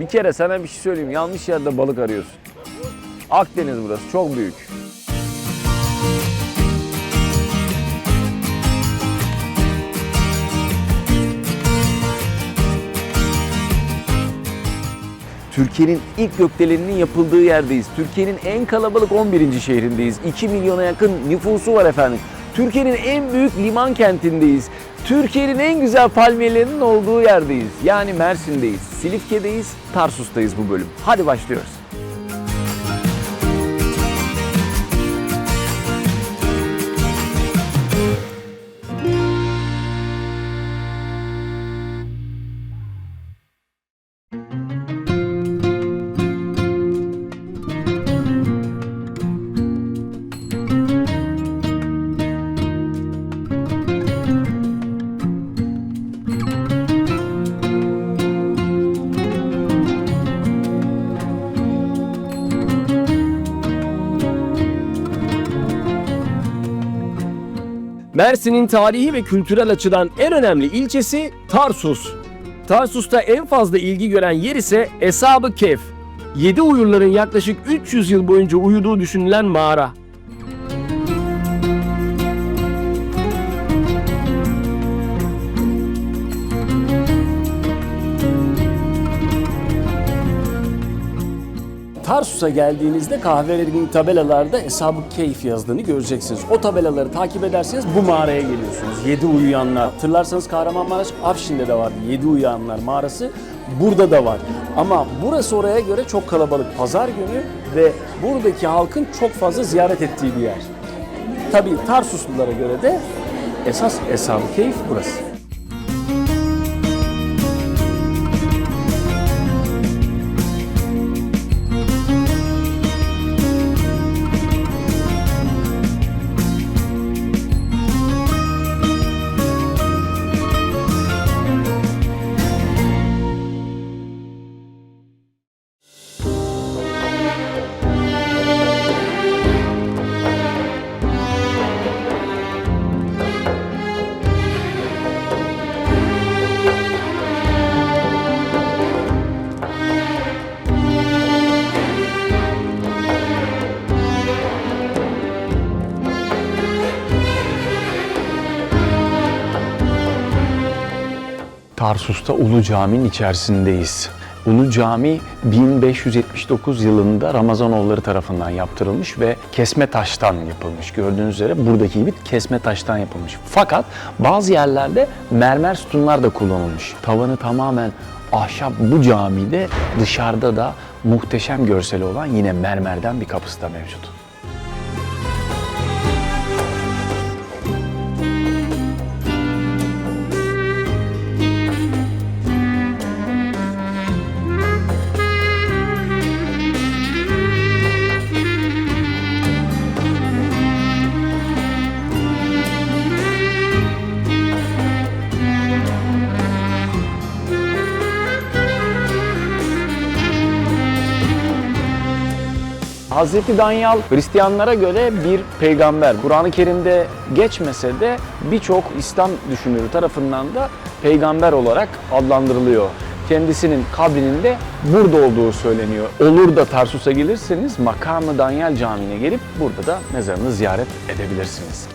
Bir kere sana bir şey söyleyeyim. Yanlış yerde balık arıyorsun. Akdeniz burası. Çok büyük. Türkiye'nin ilk gökdeleninin yapıldığı yerdeyiz. Türkiye'nin en kalabalık 11. şehrindeyiz. 2 milyona yakın nüfusu var efendim. Türkiye'nin en büyük liman kentindeyiz. Türkiye'nin en güzel palmiyelerinin olduğu yerdeyiz. Yani Mersin'deyiz, Silifke'deyiz, Tarsus'tayız bu bölüm. Hadi başlıyoruz. Mersin'in tarihi ve kültürel açıdan en önemli ilçesi Tarsus. Tarsus'ta en fazla ilgi gören yer ise Eshab-ı Kehf. Yedi uyurların yaklaşık 300 yıl boyunca uyuduğu düşünülen mağara. Tarsus'a geldiğinizde kahverengi tabelalarda Eshab-ı Keyf yazdığını göreceksiniz. O tabelaları takip ederseniz bu mağaraya geliyorsunuz. Yedi uyuyanlar. Hatırlarsanız Kahramanmaraş Afşin'de de vardı. Yedi uyuyanlar mağarası. Burada da var. Ama burası oraya göre çok kalabalık. Pazar günü ve buradaki halkın çok fazla ziyaret ettiği bir yer. Tabii Tarsuslulara göre de esas Eshab-ı Keyf burası. Tarsus'ta Ulu Cami'nin içerisindeyiz. Ulu Cami 1579 yılında Ramazanoğulları tarafından yaptırılmış ve kesme taştan yapılmış. Gördüğünüz üzere buradaki gibi kesme taştan yapılmış. Fakat bazı yerlerde mermer sütunlar da kullanılmış. Tavanı tamamen ahşap bu camide dışarıda da muhteşem görseli olan yine mermerden bir kapısı da mevcut. Hazreti Danyal Hristiyanlara göre bir peygamber. Kur'an-ı Kerim'de geçmese de birçok İslam düşünürü tarafından da peygamber olarak adlandırılıyor. Kendisinin kabrinin de burada olduğu söyleniyor. Olur da Tarsus'a gelirseniz Makamı Danyal Camii'ne gelip burada da mezarını ziyaret edebilirsiniz.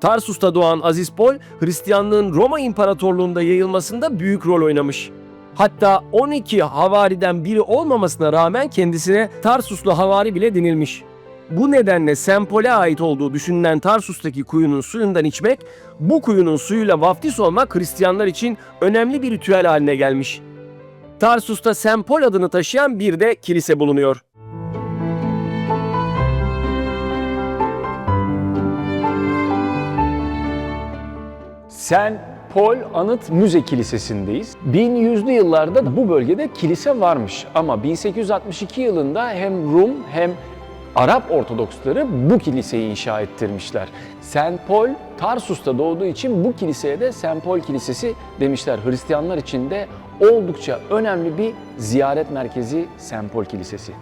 Tarsus'ta doğan Aziz Pol, Hristiyanlığın Roma İmparatorluğu'nda yayılmasında büyük rol oynamış. Hatta 12 havariden biri olmamasına rağmen kendisine Tarsuslu havari bile denilmiş. Bu nedenle Sempol'e ait olduğu düşünülen Tarsus'taki kuyunun suyundan içmek, bu kuyunun suyuyla vaftiz olmak Hristiyanlar için önemli bir ritüel haline gelmiş. Tarsus'ta Sempol adını taşıyan bir de kilise bulunuyor. Sen Paul Anıt Müze Kilisesi'ndeyiz. 1100'lü yıllarda bu bölgede kilise varmış ama 1862 yılında hem Rum hem Arap Ortodoksları bu kiliseyi inşa ettirmişler. St. Paul Tarsus'ta doğduğu için bu kiliseye de St. Paul Kilisesi demişler. Hristiyanlar için de oldukça önemli bir ziyaret merkezi St. Paul Kilisesi.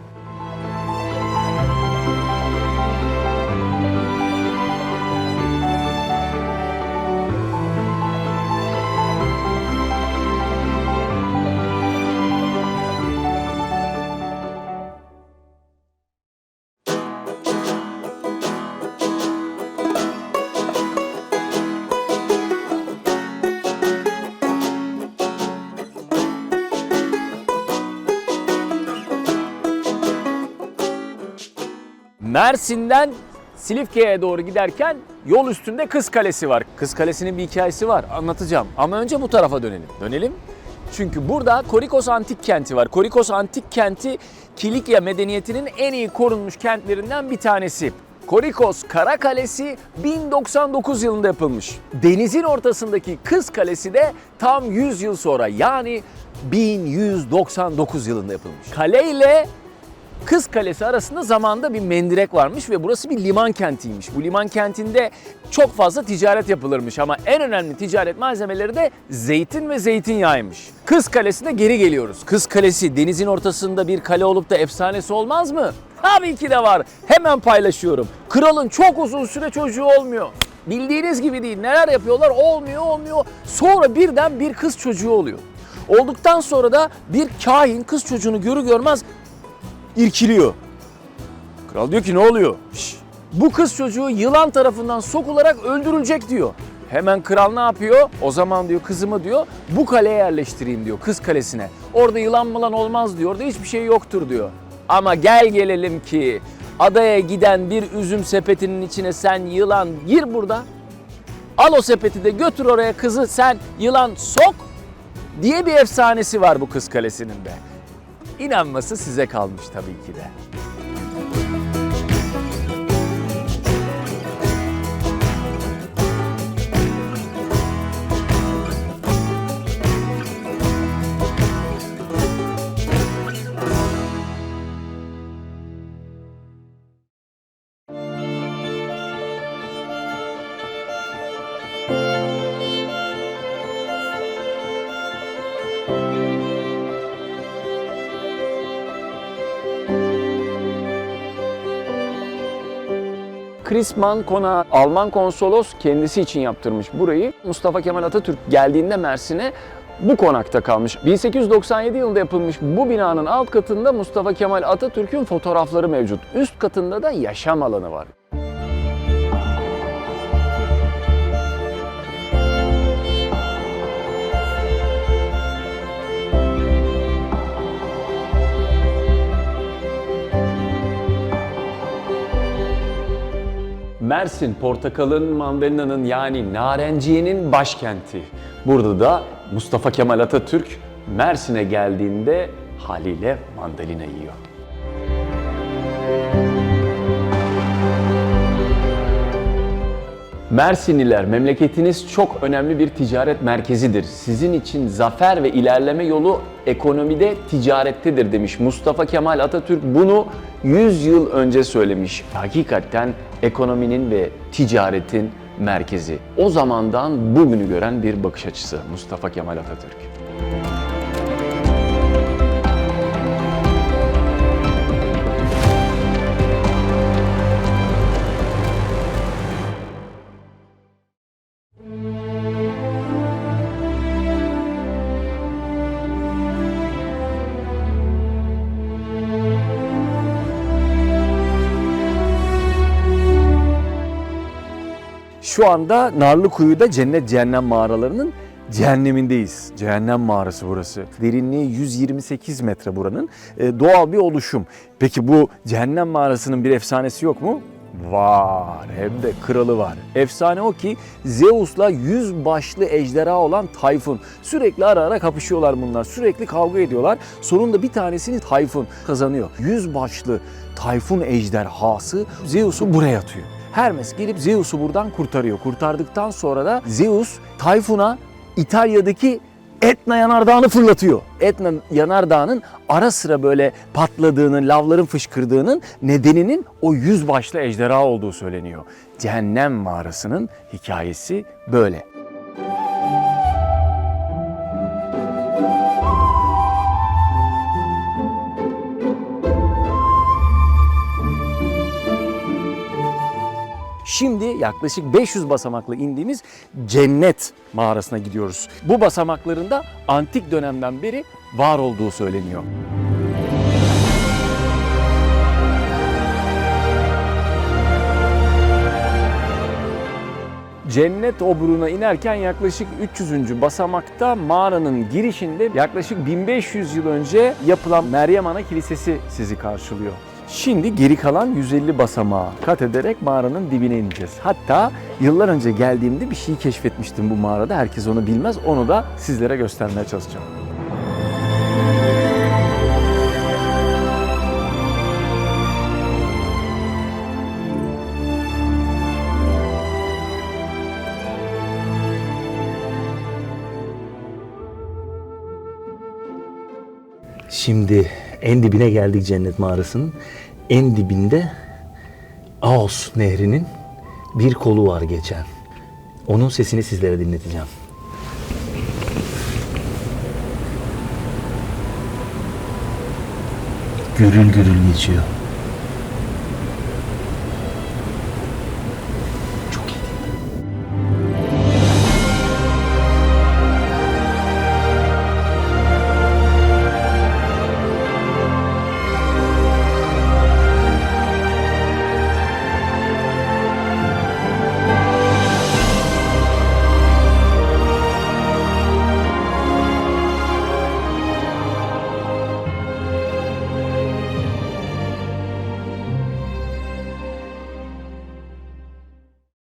Mersin'den Silifke'ye doğru giderken yol üstünde Kız Kalesi var. Kız Kalesi'nin bir hikayesi var anlatacağım. Ama önce bu tarafa dönelim. Dönelim. Çünkü burada Korikos Antik Kenti var. Korikos Antik Kenti Kilikya medeniyetinin en iyi korunmuş kentlerinden bir tanesi. Korikos Kara Kalesi 1099 yılında yapılmış. Denizin ortasındaki Kız Kalesi de tam 100 yıl sonra yani 1199 yılında yapılmış. Kale ile Kız Kalesi arasında zamanda bir mendirek varmış ve burası bir liman kentiymiş. Bu liman kentinde çok fazla ticaret yapılırmış ama en önemli ticaret malzemeleri de zeytin ve zeytinyağıymış. Kız Kalesi'ne geri geliyoruz. Kız Kalesi denizin ortasında bir kale olup da efsanesi olmaz mı? Tabii ki de var. Hemen paylaşıyorum. Kralın çok uzun süre çocuğu olmuyor. Bildiğiniz gibi değil. Neler yapıyorlar? Olmuyor, olmuyor. Sonra birden bir kız çocuğu oluyor. Olduktan sonra da bir kahin kız çocuğunu görü görmez irkiliyor. Kral diyor ki ne oluyor? Şş, bu kız çocuğu yılan tarafından sokularak öldürülecek diyor. Hemen kral ne yapıyor? O zaman diyor kızımı diyor bu kaleye yerleştireyim diyor kız kalesine. Orada yılan mılan olmaz diyor. Orada hiçbir şey yoktur diyor. Ama gel gelelim ki adaya giden bir üzüm sepetinin içine sen yılan gir burada. Al o sepeti de götür oraya kızı sen yılan sok diye bir efsanesi var bu kız kalesinin de. İnanması size kalmış tabii ki de. Krisman Konağı Alman konsolos kendisi için yaptırmış burayı. Mustafa Kemal Atatürk geldiğinde Mersin'e bu konakta kalmış. 1897 yılında yapılmış bu binanın alt katında Mustafa Kemal Atatürk'ün fotoğrafları mevcut. Üst katında da yaşam alanı var. Mersin, portakalın, mandalinanın yani narenciyenin başkenti. Burada da Mustafa Kemal Atatürk Mersin'e geldiğinde haliyle mandalina yiyor. Mersinliler, memleketiniz çok önemli bir ticaret merkezidir. Sizin için zafer ve ilerleme yolu ekonomide, ticarettedir demiş Mustafa Kemal Atatürk. Bunu 100 yıl önce söylemiş. Hakikaten ekonominin ve ticaretin merkezi. O zamandan bugünü gören bir bakış açısı Mustafa Kemal Atatürk. Şu anda Narlıkuyu'da Cennet Cehennem mağaralarının cehennemindeyiz. Cehennem mağarası burası. Derinliği 128 metre buranın. Ee, doğal bir oluşum. Peki bu cehennem mağarasının bir efsanesi yok mu? Var. Hem de kralı var. Efsane o ki Zeus'la yüz başlı ejderha olan Tayfun. Sürekli ara ara kapışıyorlar bunlar. Sürekli kavga ediyorlar. Sonunda bir tanesini Tayfun kazanıyor. Yüz başlı Tayfun ejderhası Zeus'u buraya atıyor. Hermes gelip Zeus'u buradan kurtarıyor. Kurtardıktan sonra da Zeus Tayfun'a İtalya'daki Etna yanardağını fırlatıyor. Etna yanardağının ara sıra böyle patladığının, lavların fışkırdığının nedeninin o yüz başlı ejderha olduğu söyleniyor. Cehennem mağarasının hikayesi böyle. Şimdi yaklaşık 500 basamakla indiğimiz cennet mağarasına gidiyoruz. Bu basamakların da antik dönemden beri var olduğu söyleniyor. Cennet oburuna inerken yaklaşık 300. basamakta mağaranın girişinde yaklaşık 1500 yıl önce yapılan Meryem Ana Kilisesi sizi karşılıyor. Şimdi geri kalan 150 basamağı kat ederek mağaranın dibine ineceğiz. Hatta yıllar önce geldiğimde bir şey keşfetmiştim bu mağarada. Herkes onu bilmez. Onu da sizlere göstermeye çalışacağım. Şimdi en dibine geldik cennet mağarasının. En dibinde Aos nehrinin bir kolu var geçen. Onun sesini sizlere dinleteceğim. Gürül gürül geçiyor.